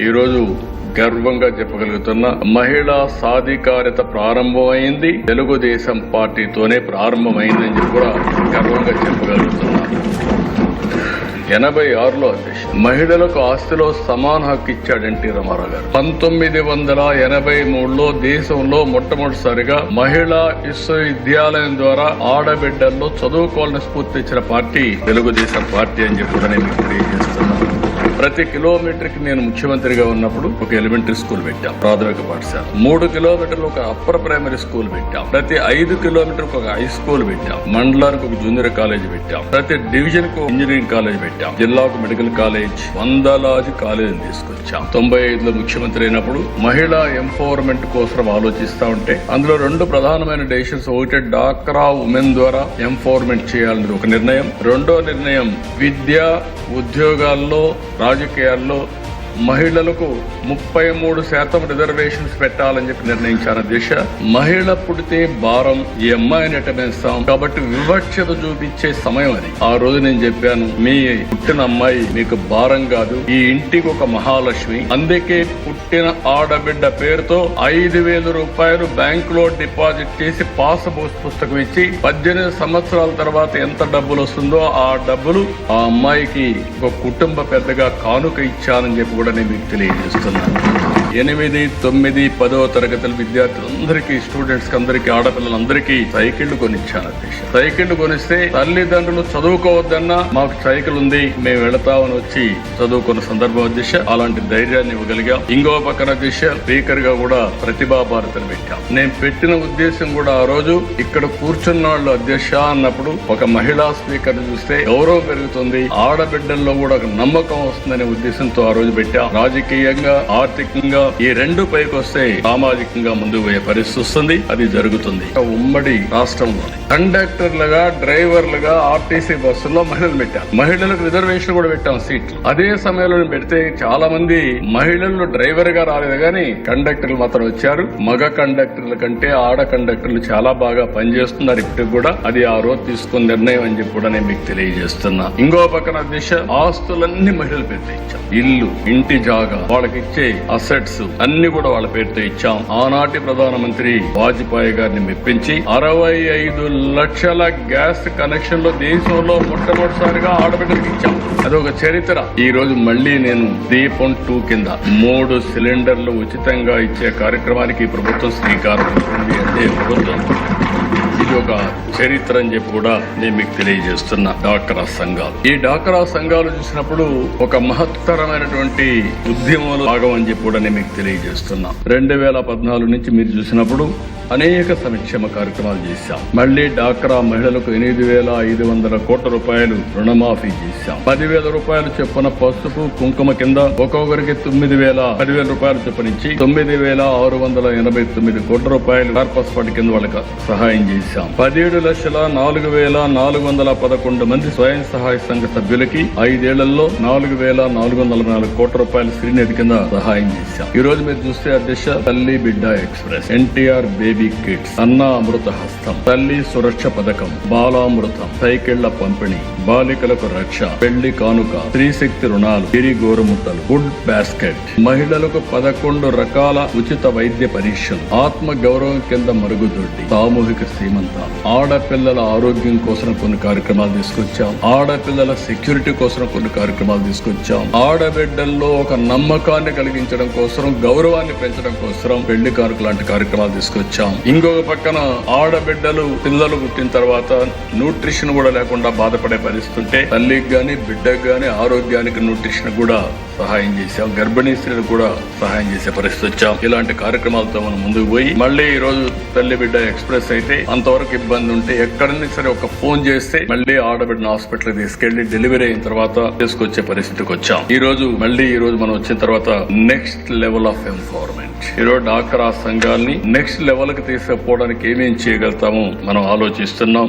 ఈరోజు గర్వంగా చెప్పగలుగుతున్న మహిళా సాధికారిత ప్రారంభమైంది. తెలుగుదేశం పార్టీతోనే ప్రారంభమైందని చెప్పి కూడా గర్వంగా చెప్పగలుగుతున్నాను ఎనభై ఆరులో అధ్యక్షుడు. మహిళలకు ఆస్తిలో సమాన హక్కు ఇచ్చాడు ఎన్టీ రామారావు గారు. పంతొమ్మిది వందల ఎనభై మూడులో దేశంలో మొట్టమొదటిసారిగా మహిళా విశ్వవిద్యాలయం ద్వారా ఆడబిడ్డల్లో చదువుకోవాలని స్ఫూర్తి ఇచ్చిన పార్టీ తెలుగుదేశం పార్టీ అని చెప్పి కూడా నేను మీకు తెలియజేస్తున్నాను. ప్రతి కిలోమీటర్కి నేను ముఖ్యమంత్రిగా ఉన్నప్పుడు ఒక ఎలిమెంటరీ స్కూల్ పెట్టాం ప్రాథమిక పాఠశాల. మూడు కిలోమీటర్లు ఒక అప్పర్ ప్రైమరీ స్కూల్ పెట్టాం. ప్రతి ఐదు కిలోమీటర్ ఒక హై స్కూల్ పెట్టాం. మండలానికి ఒక జూనియర్ కాలేజ్ పెట్టాం. ప్రతి డివిజన్కు ఇంజనీరింగ్ కాలేజ్ పెట్టాం. జిల్లాకు మెడికల్ కాలేజ్ వందలాది కాలేజీలు తీసుకొచ్చాం. తొంభై ఐదులో ముఖ్యమంత్రి అయినప్పుడు మహిళా ఎంపవర్మెంట్ కోసం ఆలోచిస్తా ఉంటే అందులో రెండు ప్రధానమైన డెసిషన్స్ ఒకటి డాక్రా ఉమెన్ ద్వారా ఎంపవర్మెంట్ చేయాలనేది ఒక నిర్ణయం. రెండో నిర్ణయం విద్య ఉద్యోగాల్లో రాజకీయాల్లో మహిళలకు ముప్పై మూడు శాతం రిజర్వేషన్స్ పెట్టాలని చెప్పి నిర్ణయించారు దిశ. మహిళ పుడితే భారం ఈ అమ్మాయిని ఎటనేస్తాం కాబట్టి వివక్షత చూపించే సమయం అది. ఆ రోజు నేను చెప్పాను మీ పుట్టిన అమ్మాయి మీకు భారం కాదు. ఈ ఇంటికి ఒక మహాలక్ష్మి. అందుకే పుట్టిన ఆడబిడ్డ పేరుతో ఐదు వేల రూపాయలు బ్యాంక్లో డిపాజిట్ చేసి పాస్ పుస్తకం ఇచ్చి పద్దెనిమిది సంవత్సరాల తర్వాత ఎంత డబ్బులు వస్తుందో ఆ డబ్బులు ఆ అమ్మాయికి ఒక కుటుంబ పెద్దగా కానుక ఇచ్చానని చెప్పి కూడా నేను మీకు తెలియజేస్తున్నాను. ఎనిమిది తొమ్మిది పదో తరగతుల విద్యార్థులందరికీ స్టూడెంట్స్కి అందరికీ ఆడపిల్లలందరికీ సైకిళ్ళు కొనిచ్చాను అధ్యక్ష. సైకిళ్ళు కొనిస్తే తల్లిదండ్రులు చదువుకోవద్దన్నా మాకు సైకిల్ ఉంది మేము వెళతామని వచ్చి చదువుకున్న సందర్భం అధ్యక్ష. అలాంటి ధైర్యాన్ని ఇవ్వగలిగాం. ఇంకో పక్కన అధ్యక్ష స్పీకర్గా కూడా ప్రతిభా భారతిని పెట్టాం నేను పెట్టిన ఉద్దేశం కూడా ఆ రోజు ఇక్కడ కూర్చున్న వాళ్ళు అధ్యక్ష అన్నప్పుడు ఒక మహిళా స్పీకర్ చూస్తే గౌరవం పెరుగుతుంది ఆడబిడ్డల్లో కూడా ఒక నమ్మకం వస్తుందనే ఉద్దేశంతో ఆ రోజు పెట్టాం. రాజకీయంగా ఆర్థికంగా ఈ రెండు పైకి వస్తే సామాజికంగా ముందుకు పోయే పరిస్థితి వస్తుంది. అది జరుగుతుంది. ఉమ్మడి రాష్ట్రంలో కండక్టర్లుగా డ్రైవర్లుగా ఆర్టీసీ బస్సుల్లో మహిళలు పెట్టాం. మహిళలకు రిజర్వేషన్ కూడా పెట్టాం సీట్లు. అదే సమయంలో పెడితే చాలా మంది మహిళలు డ్రైవర్గా రాలేదు కానీ కండక్టర్లు మాత్రం వచ్చారు. మగ కండక్టర్ల కంటే ఆడ కండక్టర్లు చాలా బాగా పనిచేస్తున్నారు ఇప్పటికి కూడా. అది ఆ రోజు తీసుకున్న నిర్ణయం అని చెప్పి కూడా నేను మీకు తెలియజేస్తున్నా. ఇంకో పక్కన దిశ ఆస్తులన్నీ మహిళలు పేరుతో ఇల్లు ఇంటి జాగా వాళ్ళకి ఇచ్చే అసెట్స్ అన్ని కూడా వాళ్ళ పేరుతో ఇచ్చాం. ఆనాటి ప్రధానమంత్రి వాజ్పేయి గారిని మెప్పించి అరవై ఐదు లక్షల గ్యాస్ కనెక్షన్లో దేశంలో మొట్టమొదటిసారిగా ఆడబిడ్డలకు ఇచ్చాం. అదొక చరిత్ర. ఈ రోజు మళ్ళీ నేను దీపం టూ కింద మూడు సిలిండర్లు ఉచితంగా ఇచ్చే కార్యక్రమానికి ప్రభుత్వం శ్రీకారం చుట్టింది అంటే ప్రభుత్వం. ఇది ఒక చరిత్ర అని చెప్పి కూడా నేను మీకు తెలియజేస్తున్నా డాక్రా సంఘాలు. ఈ డాక్రా సంఘాలు చూసినప్పుడు ఒక మహత్తరమైనటువంటి ఉద్యమంలో భాగం అని చెప్పి కూడా నేను మీకు తెలియజేస్తున్నా. రెండు వేల పద్నాలుగు నుంచి మీరు చూసినప్పుడు అనేక సంక్షేమ కార్యక్రమాలు చేశాం. మళ్ళీ డాక్రా మహిళలకు ఎనిమిది వేల ఐదు వందల కోట్ల రూపాయలు రుణమాఫీ చేశాం. పదివేల రూపాయలు చొప్పున పసుపు కుంకుమ కింద ఒక్కొక్కరికి తొమ్మిది వేల పదివేల రూపాయలు చొప్పునిచ్చి తొమ్మిది వేల ఆరు వందల ఎనభై తొమ్మిది కోట్ల రూపాయలు కార్పస్ ఫండ్ కింద వాళ్ళకి సహాయం చేశాం. పదిహేడు లక్షల నాలుగు వేల నాలుగు వందల పదకొండు మంది స్వయం సహాయ సంఘ సభ్యులకి ఐదేళ్ళలో నాలుగు వేల నాలుగు వందల నాలుగు కోట్ల రూపాయల శ్రీనిధి కింద సహాయం చేశాం. ఈ రోజు మీరు చూస్తే అధ్యక్ష తల్లి బిడ్డ ఎక్స్ప్రెస్ ఎన్టీఆర్ బేబీ కిట్స్ అన్న అమృత హస్తం తల్లి సురక్ష పథకం బాలామృతం సైకిళ్ళ పంపిణీ బాలికలకు రక్ష పెళ్ళి కానుక స్త్రీశక్తి రుణాలు గిరి గోరుముట్టలు ఫుడ్ బాస్కెట్ మహిళలకు పదకొండు రకాల ఉచిత వైద్య పరీక్షలు ఆత్మ గౌరవం కింద మరుగుదొడ్డి సామూహిక శ్రీమంతాలు ఆడపిల్లల ఆరోగ్యం కోసం కొన్ని కార్యక్రమాలు తీసుకొచ్చాం ఆడపిల్లల సెక్యూరిటీ కోసం కొన్ని కార్యక్రమాలు తీసుకొచ్చాం ఆడబిడ్డల్లో ఒక నమ్మకాన్ని కలిగించడం కోసం గౌరవాన్ని పెంచడం కోసం పెళ్ళి కానుక లాంటి కార్యక్రమాలు తీసుకొచ్చాం ఇంకొక పక్కన ఆడబిడ్డలు పిల్లలు పుట్టిన తర్వాత న్యూట్రిషన్ కూడా లేకుండా బాధపడే పరిస్థితి ఉంటే తల్లికి గాని బిడ్డకు గాని ఆరోగ్యానికి న్యూట్రిషన్ కూడా సహాయం చేశాం. గర్భిణీ స్త్రీలు కూడా సహాయం చేసే పరిస్థితి వచ్చాం. ఇలాంటి కార్యక్రమాలతో మనం ముందుకు పోయి మళ్ళీ ఈ రోజు తల్లి బిడ్డ ఎక్స్ప్రెస్ అయితే అంతవరకు ఇబ్బంది ఉంటే ఎక్కడన్నా సరే ఒక ఫోన్ చేస్తే మళ్ళీ ఆడబిడ్డ హాస్పిటల్ తీసుకెళ్ళి డెలివరీ అయిన తర్వాత తీసుకొచ్చే పరిస్థితికి వచ్చాం. ఈ రోజు మళ్ళీ ఈ రోజు మనం వచ్చిన తర్వాత నెక్స్ట్ లెవెల్ ఆఫ్ ఎంపవర్మెంట్. ఈ రోజు డాక్టర్ ఆ సంఘాన్ని నెక్స్ట్ లెవెల్కి తీసుకుపోవడానికి ఏమేం చేయగలుగుతామో మనం ఆలోచిస్తున్నాం.